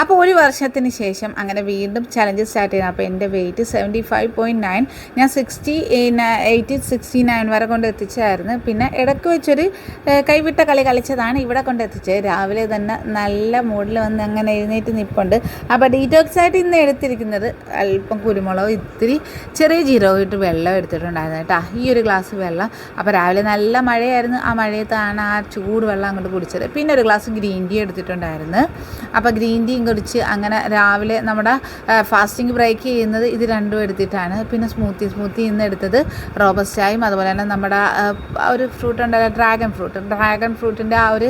അപ്പോൾ ഒരു വർഷത്തിന് ശേഷം അങ്ങനെ വീണ്ടും ചലഞ്ച് സ്റ്റാർട്ട് ചെയ്യണം അപ്പോൾ എന്റെ weight seventy five point nine ഞാൻ സിക്സ്റ്റി എയ്റ്റി സിക്സ്റ്റി നയൻ വരെ കൊണ്ട് എത്തിച്ചായിരുന്നു. പിന്നെ ഇടയ്ക്ക് വെച്ചൊരു കൈവിട്ട കളി കളിച്ചതാണ് ഇവിടെ കൊണ്ട് എത്തിച്ചത്. രാവിലെ തന്നെ നല്ല മൂഡിൽ വന്ന് അങ്ങനെ എഴുന്നേറ്റ് നിൽപ്പുണ്ട് അപ്പോൾ ഡീറ്റോക്സ് ആയിട്ട് ഇന്ന് എടുത്തിരിക്കുന്നത് അല്പം കുരുമുളക് ഇത്തിരി ചെറിയ ജീരകം ഇട്ട് വെള്ളം എടുത്തിട്ടുണ്ടായിരുന്നു കേട്ടോ. ഈ ഒരു ഗ്ലാസ് വെള്ളം. അപ്പോൾ രാവിലെ നല്ല മഴയായിരുന്നു. ആ മഴയത്താണ് ആ ചൂട് വെള്ളം അങ്ങോട്ട് കുടിച്ചത്. പിന്നെ ഒരു ഗ്ലാസ് ഗ്രീൻ ടീ എടുത്തിട്ടുണ്ടായിരുന്നു. അപ്പോൾ ഗ്രീൻ ടീയും കുടിച്ച് അങ്ങനെ രാവിലെ നമ്മുടെ ഫാസ്റ്റിംഗ് ബ്രേക്ക് ചെയ്യുന്നത് ഇത് രണ്ടും എടുത്തിട്ടാണ്. പിന്നെ സ്മൂത്തി സ്മൂത്തി ഇന്ന് എടുത്തത് റോബസ്റ്റായും അതുപോലെ തന്നെ നമ്മുടെ ഒരു ഫ്രൂട്ട് ഉണ്ടല്ലോ ഡ്രാഗൺ ഫ്രൂട്ട് ഡ്രാഗൺ ഫ്രൂട്ടിന്റെ ആ ഒരു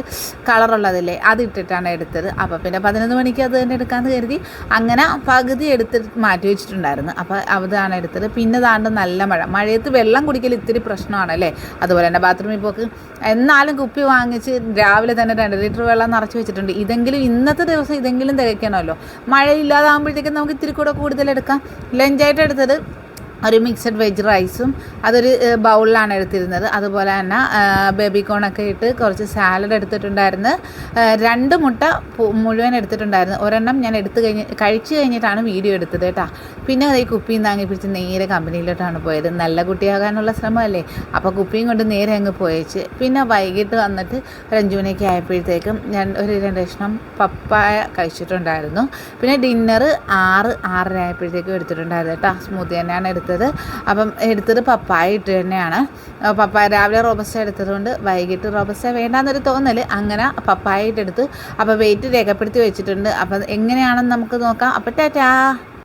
കളറുള്ളതില്ലേ അത് ഇട്ടിട്ടാണ് എടുത്തത്. അപ്പോൾ പിന്നെ പതിനൊന്ന് മണിക്ക് അത് തന്നെ എടുക്കാമെന്ന് കരുതി അങ്ങനെ പകുതി എടുത്ത് മാറ്റി വെച്ചിട്ടുണ്ടായിരുന്നു. അപ്പോൾ അതാണ് എടുത്തത്. പിന്നെ താണ്ട് നല്ല മഴ. മഴയത്ത് വെള്ളം കുടിക്കൽ ഇത്തിരി പ്രശ്നമാണ് അല്ലേ അതുപോലെ തന്നെ ബാത്റൂമിൽ പോക്ക്. എന്നാലും കുപ്പി വാങ്ങിച്ച് രാവിലെ തന്നെ രണ്ട് ലിറ്റർ വെള്ളം നിറച്ച് വെച്ചിട്ടുണ്ട്. ഇതെങ്കിലും ഇന്നത്തെ ദിവസം ഇതെങ്കിലും തികയ്ക്കണമല്ലോ. മഴയില്ലാതാകുമ്പോഴത്തേക്കും നമുക്ക് ഇത്തിരി കൂടെ കൂടുതൽ എടുക്കാം. ലഞ്ചായിട്ട് എടുത്തത് ഒരു മിക്സഡ് വെജ് റൈസും അതൊരു ബൗളിലാണ് എടുത്തിരുന്നത്. അതുപോലെ തന്നെ ബേബി കോണൊക്കെ ഇട്ട് കുറച്ച് സാലഡ് എടുത്തിട്ടുണ്ടായിരുന്നു. രണ്ട് മുട്ട മുഴുവൻ എടുത്തിട്ടുണ്ടായിരുന്നു. ഒരെണ്ണം ഞാൻ എടുത്തു കഴിഞ്ഞ് കഴിച്ചു കഴിഞ്ഞിട്ടാണ് വീഡിയോ എടുത്തത് കേട്ടോ. പിന്നെ ഈ കുപ്പിയും താങ്ങി പിടിച്ച് നേരെ കമ്പനിയിലോട്ടാണ് പോയത്. നല്ല കുട്ടിയാകാനുള്ള ശ്രമമല്ലേ? അപ്പോൾ കുപ്പിയും കൊണ്ട് നേരെ അങ്ങ് പോയേച്ച്. പിന്നെ വൈകിട്ട് വന്നിട്ട് മണിയൊക്കെ ആയപ്പോഴത്തേക്കും ഞാൻ ഒരു രണ്ട് കഷ്ണം പപ്പായ കഴിച്ചിട്ടുണ്ടായിരുന്നു. പിന്നെ ഡിന്നർ ആറ് ആറര ആയപ്പോഴത്തേക്കും എടുത്തിട്ടുണ്ടായിരുന്നു കേട്ടോ. സ്മൂത്തി തന്നെയാണ് എടുത്തത്. അപ്പം എടുത്തത് പപ്പായ ഇട്ട് തന്നെയാണ്. പപ്പായ രാവിലെ റോബസ്റ്റ എടുത്തതുകൊണ്ട് വൈകിട്ട് റോബസ്റ്റ വേണ്ടാന്നൊരു തോന്നൽ അങ്ങനെ പപ്പായ ഇട്ടെടുത്ത്. അപ്പോൾ വെയിറ്റ് രേഖപ്പെടുത്തി വെച്ചിട്ടുണ്ട്. അപ്പം എങ്ങനെയാണെന്ന് നമുക്ക് നോക്കാം. അപ്പം ടാറ്റാ.